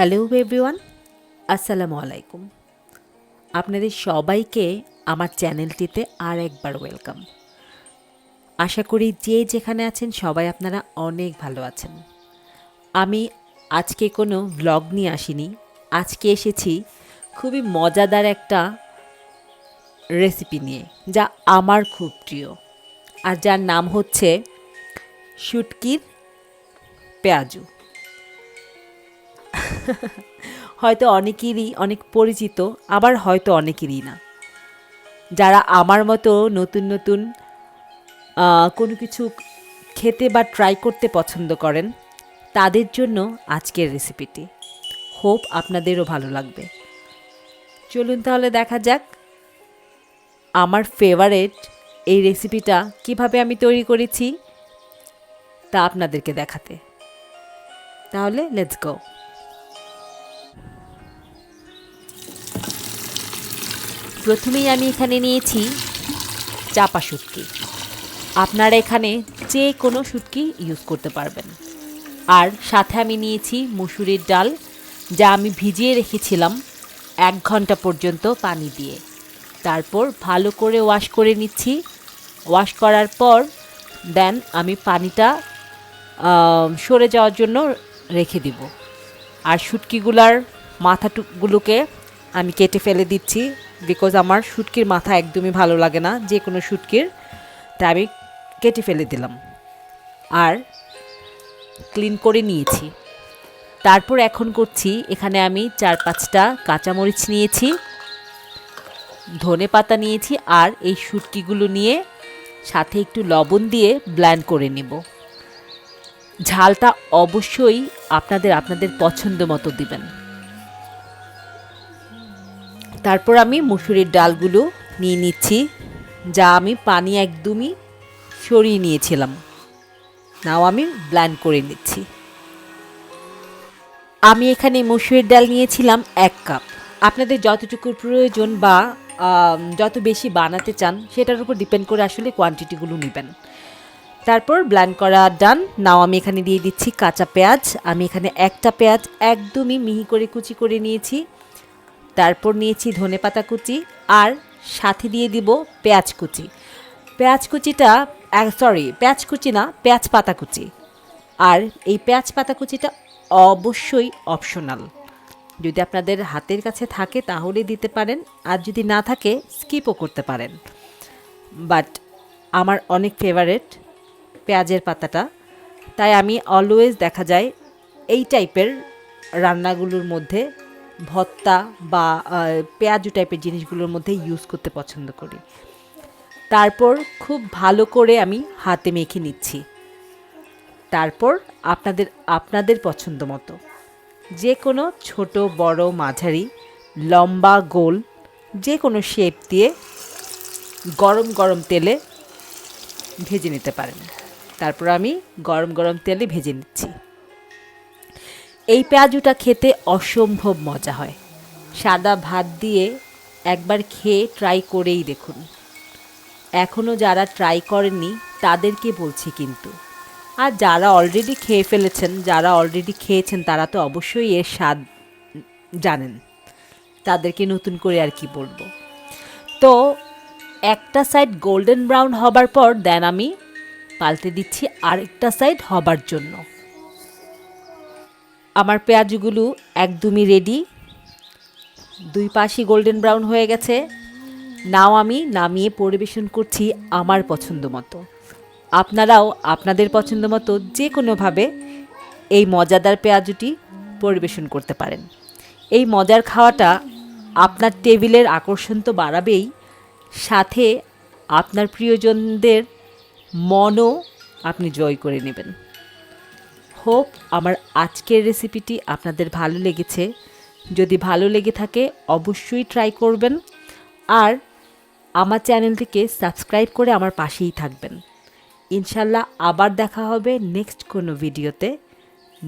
Hello everyone, আসসালামু আলাইকুম। আপনাদের সবাইকে আমার চ্যানেলটিতে আর একবার ওয়েলকাম। আশা করি যে যেখানে আছেন সবাই আপনারা অনেক ভালো আছেন। আমি আজকে কোনো ভ্লগ নিয়ে আসিনি, আজকে এসেছি খুবই মজাদার একটা রেসিপি নিয়ে, যা আমার খুব প্রিয়। আর যার নাম হচ্ছে শুটকির পেঁয়াজু। হয়তো অনেকেরই অনেক পরিচিত, আবার হয়তো অনেকেরই না। যারা আমার মতো নতুন নতুন কোনো কিছু খেতে বা ট্রাই করতে পছন্দ করেন, তাদের জন্য আজকের রেসিপিটি হোপ আপনাদেরও ভালো লাগবে। চলুন তাহলে দেখা যাক আমার ফেভারেট এই রেসিপিটা কীভাবে আমি তৈরি করেছি, তা আপনাদেরকে দেখাতে। তাহলে লেটস গো প্রথমেই আমি এখানে নিয়েছি চাপা শুটকি আপনারা এখানে যে কোনো শুটকি ইউজ করতে পারবেন। আর সাথে আমি নিয়েছি মুসুরির ডাল, যা আমি ভিজিয়ে রেখেছিলাম এক ঘণ্টা পর্যন্ত পানি দিয়ে। তারপর ভালো করে ওয়াশ করে নিচ্ছি। ওয়াশ করার পর দেন আমি পানিটা সরে যাওয়ার জন্য রেখে দিব। আর শুটকিগুলার মাথাটুকগুলোকে আমি কেটে ফেলে দিচ্ছি। বিকজ আমার শুটকির মাথা একদমই ভালো লাগে না, যে কোনো শুটকির, তাই আমি কেটে ফেলে দিলাম। আর ক্লিন করে নিয়েছি। তারপর এখন করছি, এখানে আমি চার পাঁচটা কাঁচামরিচ নিয়েছি, ধনে পাতা নিয়েছি, আর এই শুটকিগুলো নিয়ে সাথে একটু লবণ দিয়ে ব্ল্যান্ড করে নেব। ঝালটা অবশ্যই আপনাদের আপনাদের পছন্দ মতো দিবেন। তারপর আমি মুসুরির ডালগুলো নিয়ে নিচ্ছি, যা আমি পানি একদমই সরিয়ে নিয়েছিলাম। নাও আমি ব্ল্যান্ড করে নিচ্ছি। আমি এখানে মসুরির ডাল নিয়েছিলাম এক কাপ। আপনাদের যতটুকু প্রয়োজন বা যত বেশি বানাতে চান, সেটার উপর ডিপেন্ড করে আসলে কোয়ান্টিটিগুলো নেবেন। তারপর ব্ল্যান্ড করা ডান, নাও আমি এখানে দিয়ে দিচ্ছি কাঁচা পেঁয়াজ। আমি এখানে একটা পেঁয়াজ একদমই মিহি করে কুচি করে নিয়েছি। তারপর নিয়েছি ধনে পাতা কুচি আর সাথে দিয়ে দিব পেঁয়াজ কুচি। পেঁয়াজ কুচিটা সরি পেঁয়াজ কুচি না, পেঁয়াজ পাতা কুচি। আর এই পেঁয়াজ পাতা কুচিটা অবশ্যই অপশনাল যদি আপনাদের হাতের কাছে থাকে তাহলে দিতে পারেন, আর যদি না থাকে স্কিপও করতে পারেন। বাট আমার অনেক ফেভারেট পেঁয়াজের পাতাটা। তাই আমি অলওয়েজ দেখা যায় এই টাইপের রান্নাগুলোর মধ্যে ভর্তা বা পেঁয়াজু টাইপের জিনিসগুলোর মধ্যে ইউজ করতে পছন্দ করি। তারপর খুব ভালো করে আমি হাতে মেখে নিচ্ছি। তারপর আপনাদের আপনাদের পছন্দ মতো। যে কোনো ছোট, বড়, মাঝারি, লম্বা, গোল যে কোনো শেপ দিয়ে গরম গরম তেলে ভেজে নিতে পারেন। তারপর আমি গরম গরম তেলে ভেজে নিচ্ছি। এই পেঁয়াজুটা খেতে অসম্ভব মজা হয়। সাদা ভাত দিয়ে একবার খেয়ে ট্রাই করেই দেখুন। এখনও যারা ট্রাই করেননি, তাদেরকে বলছি কিন্তু। আর যারা অলরেডি খেয়ে ফেলেছেন, যারা অলরেডি খেয়েছেন, তারা তো অবশ্যই এর স্বাদ জানেন। তাদেরকে নতুন করে আর কি বলব। তো একটা সাইড গোল্ডেন ব্রাউন হবার পর দেন আমি পাল্টে দিচ্ছি আরেকটা সাইড হবার জন্য। আমার পেঁয়াজগুলো একদমই রেডি দুই পাশই গোল্ডেন ব্রাউন হয়ে গেছে। নাও আমি নামিয়ে পরিবেশন করছি আমার পছন্দ মতো। আপনারাও আপনাদের পছন্দ মতো যে কোনোভাবে এই মজাদার পেঁয়াজুটি পরিবেশন করতে পারেন। এই মজার খাওয়াটা আপনার টেবিলের আকর্ষণ তো বাড়াবেই। সাথে আপনার প্রিয়জনদের মনও আপনি জয় করে নেবেন। হোপ আমার আজকের রেসিপিটি আপনাদের ভালো লেগেছে। যদি ভালো লেগে থাকে, অবশ্যই ট্রাই করবেন। আর আমার চ্যানেলটিকে সাবস্ক্রাইব করে আমার পাশেই থাকবেন। ইনশাল্লাহ আবার দেখা হবে নেক্সট কোনো ভিডিওতে।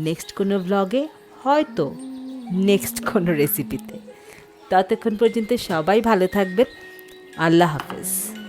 নেক্সট কোনো ব্লগে হয়তো নেক্সট কোনো রেসিপিতে ততক্ষণ পর্যন্ত সবাই ভালো থাকবেন। আল্লাহ হাফেজ।